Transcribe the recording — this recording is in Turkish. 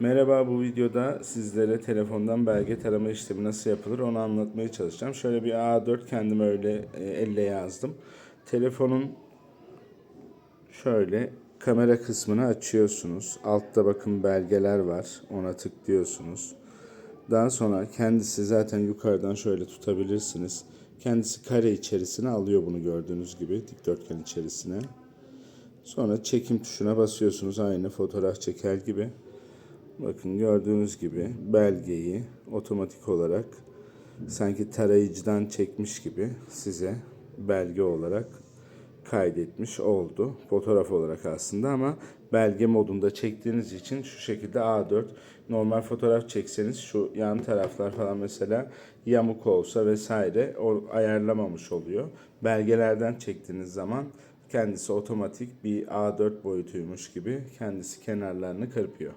Merhaba bu videoda sizlere telefondan belge tarama işlemi nasıl yapılır onu anlatmaya çalışacağım. Şöyle bir A4 kendim öyle e, elle yazdım. Telefonun şöyle kamera kısmını açıyorsunuz. Altta bakın belgeler var. Ona tıklıyorsunuz. Daha sonra kendisi zaten yukarıdan şöyle tutabilirsiniz. Kendisi kare içerisine alıyor bunu gördüğünüz gibi dikdörtgen içerisine. Sonra çekim tuşuna basıyorsunuz aynı fotoğraf çeker gibi. Bakın gördüğünüz gibi belgeyi otomatik olarak sanki tarayıcıdan çekmiş gibi size belge olarak kaydetmiş oldu. Fotoğraf olarak aslında ama belge modunda çektiğiniz için şu şekilde A4 normal fotoğraf çekseniz şu yan taraflar falan mesela yamuk olsa vesaire o ayarlamamış oluyor. Belgelerden çektiğiniz zaman kendisi otomatik bir A4 boyutuymuş gibi kendisi kenarlarını kırpıyor.